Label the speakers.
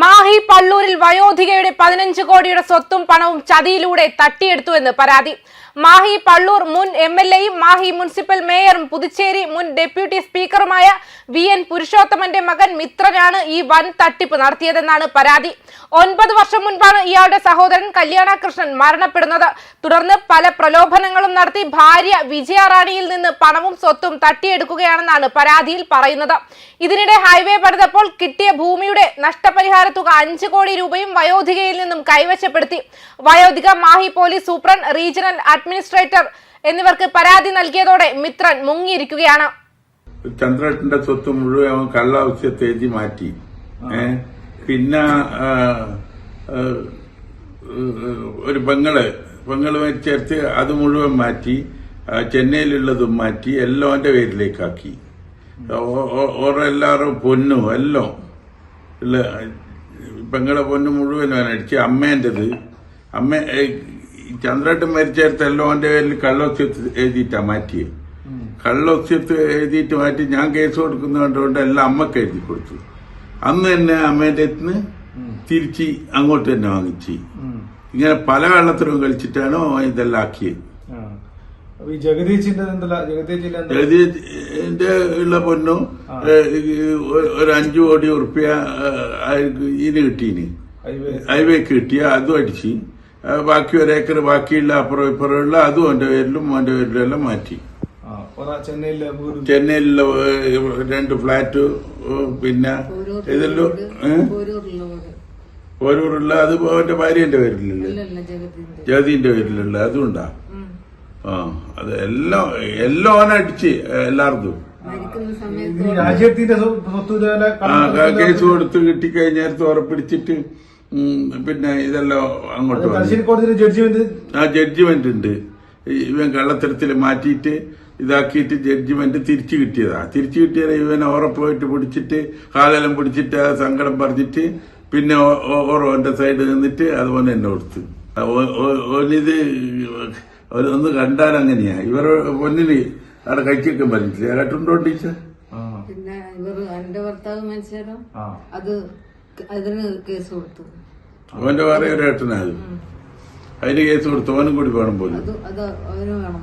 Speaker 1: মা മാഹി പള്ളൂരിൽ വയോധികയുടെ പതിനഞ്ച് കോടിയുടെ സ്വത്തും പണവും ചതിയിലൂടെ തട്ടിയെടുത്തുവെന്ന് പരാതി. മാഹി പള്ളൂർ മുൻ എം എൽ എയും മാഹി മുനിസിപ്പൽ മേയറും പുതുച്ചേരി മുൻ ഡെപ്യൂട്ടി സ്പീക്കറുമായ വി എൻ പുരുഷോത്തമന്റെ മകൻ മിത്രനാണ് ഈ വൻ തട്ടിപ്പ് നടത്തിയതെന്നാണ് പരാതി. ഒൻപത് വർഷം മുൻപാണ് ഇയാളുടെ സഹോദരൻ കല്യാണ കൃഷ്ണൻ മരണപ്പെടുന്നത്. തുടർന്ന് പല പ്രലോഭനങ്ങളും നടത്തി ഭാര്യ വിജയ റാണിയിൽ നിന്ന് പണവും സ്വത്തും തട്ടിയെടുക്കുകയാണെന്നാണ് പരാതിയിൽ പറയുന്നത്. ഇതിനിടെ ഹൈവേ പണിതപ്പോൾ കിട്ടിയ ഭൂമിയുടെ നഷ്ടപരിഹാര തുക അഞ്ച് കോടി രൂപയും വയോധികയിൽ നിന്നും കൈവശപ്പെടുത്തി. വയോധിക Mahe police superintendent regional administrator എന്നിവർക്ക് പരാതി നൽകിയതോടെ മിത്രൻ മുങ്ങിയിരിക്കുകയാണ്.
Speaker 2: ചന്ദ്രേട്ടന്റെ സ്വത്ത് മുഴുവൻ അവൻ കള്ളാവശ്യ തേജി മാറ്റി. ഏ? പിന്നെ ഒരു പെങ്ങൾ പെങ്ങൾ ചേർത്ത് അത് മുഴുവൻ മാറ്റി ചെന്നൈയിലുള്ളതും മാറ്റി എല്ലാം എന്റെ പേരിലേക്കാക്കി. ഓറെല്ലാവരും പൊന്നു പൊന്നും എല്ലാം. പെങ്ങളെ പൊന്നു മുഴുവൻ അടിച്ച് അമ്മേന്റെത്. അമ്മ ചന്ദ്രേട്ടൻ മരിച്ചേർത്ത് എല്ലാം അവന്റെ പേരിൽ കള്ളൊസ്യത്ത് എഴുതിയിട്ടാ മാറ്റിയത് കള്ളൊസ്യത്ത് എഴുതിയിട്ട് മാറ്റി ഞാൻ കേസ് കൊടുക്കുന്ന കണ്ടുകൊണ്ട് എല്ലാം അമ്മയ്ക്ക് എഴുതി കൊടുത്തു. അന്ന് തന്നെ അമ്മേന്റെ അടുത്ത് തിരിച്ച് അങ്ങോട്ട് തന്നെ വാങ്ങിച്ച്. ഇങ്ങനെ പല കള്ളത്തരവും കളിച്ചിട്ടാണ് ഇതെല്ലാം ആക്കിയത്
Speaker 3: ഈ ജഗദീശിന്റെ എന്തല്ല? ജഗദീശിന്റെ എന്താ
Speaker 2: ഉള്ള പൊന്നും ഒരു അഞ്ചു കോടി ഉറുപ്പ്യ ഇതിന് കിട്ടീന്.
Speaker 3: ഹൈവേ.
Speaker 2: ഹൈവേക്ക് കിട്ടിയ അതും അടിച്ച്. ബാക്കി ഒരേക്കർ ബാക്കിയുള്ള അപ്പുറം ഇപ്പുറമുള്ള അതും അവന്റെ പേരിലും എന്റെ പേരിലും എല്ലാം മാറ്റി.
Speaker 3: ചെന്നൈയിലെ
Speaker 2: ചെന്നൈയിലുള്ള രണ്ട് ഫ്ലാറ്റ് പിന്നെ ഇതെല്ലാം ഓരോരുള്ള അത് അവന്റെ ഭാര്യന്റെ പേരിലല്ലേ? ജഗതിന്റെ പേരിലുള്ള അതും ഉണ്ടാ. ആ അത് എല്ലാം എല്ലാം അടിച്ച് എല്ലാവർക്കും.
Speaker 3: രാജ്യത്തിന്റെ
Speaker 2: കേസ് കൊടുത്ത് കിട്ടിക്കഴിഞ്ഞാൽ ഉറപ്പിടിച്ചിട്ട് ഉം, പിന്നെ ഇതെല്ലാം അങ്ങോട്ട്
Speaker 3: ജഡ്ജിമെന്റ്
Speaker 2: ആ ജഡ്ജിമെന്റ് ഉണ്ട്. ഇവൻ കള്ളത്തരത്തിൽ മാറ്റിയിട്ട് ഇതാക്കിയിട്ട് ജഡ്ജ്മെന്റ് തിരിച്ചു കിട്ടിയതാ. തിരിച്ചു കിട്ടിയത് ഇവൻ ഉറപ്പായിട്ട് പിടിച്ചിട്ട് കാലെല്ലാം പിടിച്ചിട്ട് ആ സങ്കടം പറഞ്ഞിട്ട് പിന്നെ ഓറോ എന്റെ സൈഡ് നിന്നിട്ട് അതുപോലെ എന്നെ കൊടുത്ത്. ഓനിത് ഒന്ന് കണ്ടാൽ അങ്ങനെയാ. ഇവരെ പൊന്നിന് അവിടെ കഴിച്ചൊക്കെ പറഞ്ഞിട്ടില്ല കേട്ടുണ്ടോ ടീച്ചർ?
Speaker 4: പിന്നെ ഇവർ എന്റെ ഭർത്താവ് മരിച്ചാലോ
Speaker 3: ആ.
Speaker 4: അത് അതിന് കേസ് കൊടുത്തു.
Speaker 2: അവന്റെ വേറെ ഒരു ഏട്ടനാ അതിന് കേസ് കൊടുത്തു. അവനും കൂടി വേണം പോലും.
Speaker 4: അത് അത് അവന് വേണം